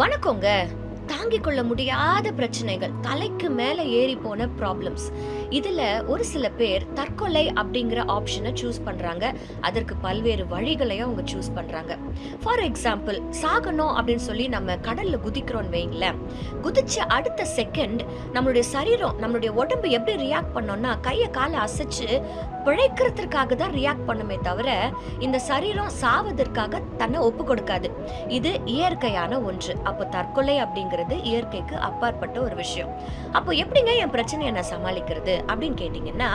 வணக்கங்க. தாங்கிக் கொள்ள முடியாத பிரச்சனைகள். தலைக்கு மேல ஏறி போன ப்ராப்ளம்ஸ் இதுல ஒரு சில பேர் தற்கொலை அப்படிங்கிற ஆப்ஷனை சூஸ் பண்றாங்க. அதற்கு பல்வேறு வழிகளையும் அவங்க சூஸ் பண்றாங்க. ஃபார் எக்ஸாம்பிள் சாகணும் அப்படின்னு சொல்லி நம்ம கடல்ல குதிக்கிறோம்னு வைங்களேன். குதிச்ச அடுத்த செகண்ட் நம்மளுடைய சரீரம் நம்மளுடைய உடம்பு எப்படி ரியாக்ட் பண்ணோம்னா கையை காலை அசைச்சு பிழைக்கிறதுக்காக தான் ரியாக்ட் பண்ணுமே தவிர இந்த சரீரம் சாவதற்காக தன்னை ஒப்பு கொடுக்காது. இது இயற்கையான ஒன்று. அப்போ தற்கொலை அப்படிங்கிறது இயற்கைக்கு அப்பாற்பட்ட ஒரு விஷயம். அப்போ எப்படிங்க என் பிரச்சனையை நான் சமாளிக்கிறது அப்படின்னு கேட்டிங்கன்னா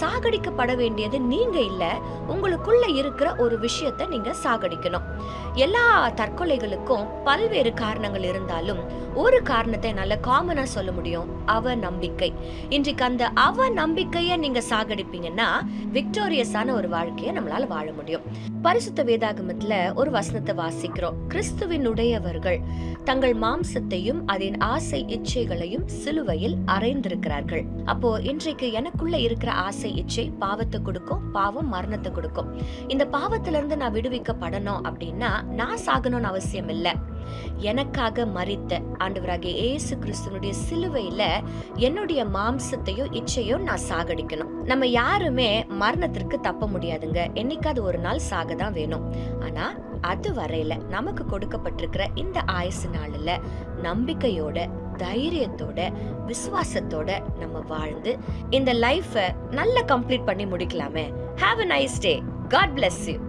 சாகடிக்கப்பட வேண்டியது நீங்க இல்ல உங்களுக்குள்ள இருக்கிற ஒரு விஷயத்தை நீங்க சாகடிக்கணும். எல்லா தற்கொலைகளுக்கும் பல்வேறு காரணங்கள் இருந்தாலும் ஒரு காரணத்தை என்னால காமனா சொல்ல முடியும் அவ நம்பிக்கை இன்றைக்கு அந்த அவ நம்பிக்கையை நீங்க சாகடிப்பீங்கன்னா விக்டோரியஸான ஒரு வாழ்க்கையை நம்மளால வாழ முடியும். பரிசுத்த வேதாகமத்துல ஒரு வசனத்தை வாசிக்கிறோம். கிறிஸ்துவின் உடையவர்கள் தங்கள் மாம்சத்தையும் அதன் ஆசை இச்சைகளையும் சிலுவையில் அறைந்திருக்கிறார்கள். அப்போ இன்றைக்கு எனக்குள்ள இருக்கிற ஆசை இச்சை பாவத்தை கொடுக்கும் பாவம் மரணத்தை கொடுக்கும். இந்த பாவத்துல இருந்து நான் விடுவிக்கப்படணும் அப்படின்னா நான் சாகணும்னு அவசியம் இல்லை எனக்காக மறித்த ஆண்டவராகிய ஏசு கிறிஸ்துவனுடைய சிலுவையில என்னுடைய மாம்சத்தையும் இச்சையோ நான் சாகடிக்கணும். நம்ம யாருமே மரணத்திற்கு தப்ப முடியாதுங்க. என்னைக்காவது ஒரு நாள் சாக தான் வேணும். ஆனா அது வரையில நமக்கு கொடுக்கப்பட்டிருக்கிற இந்த ஆயுசு நாளில் நம்பிக்கையோட தைரியத்தோட விசுவாசத்தோட நம்ம வாழ்ந்து இந்த லைஃப்பை நல்லா கம்ப்ளீட் பண்ணி முடிக்கலாமே. Have a nice day God bless you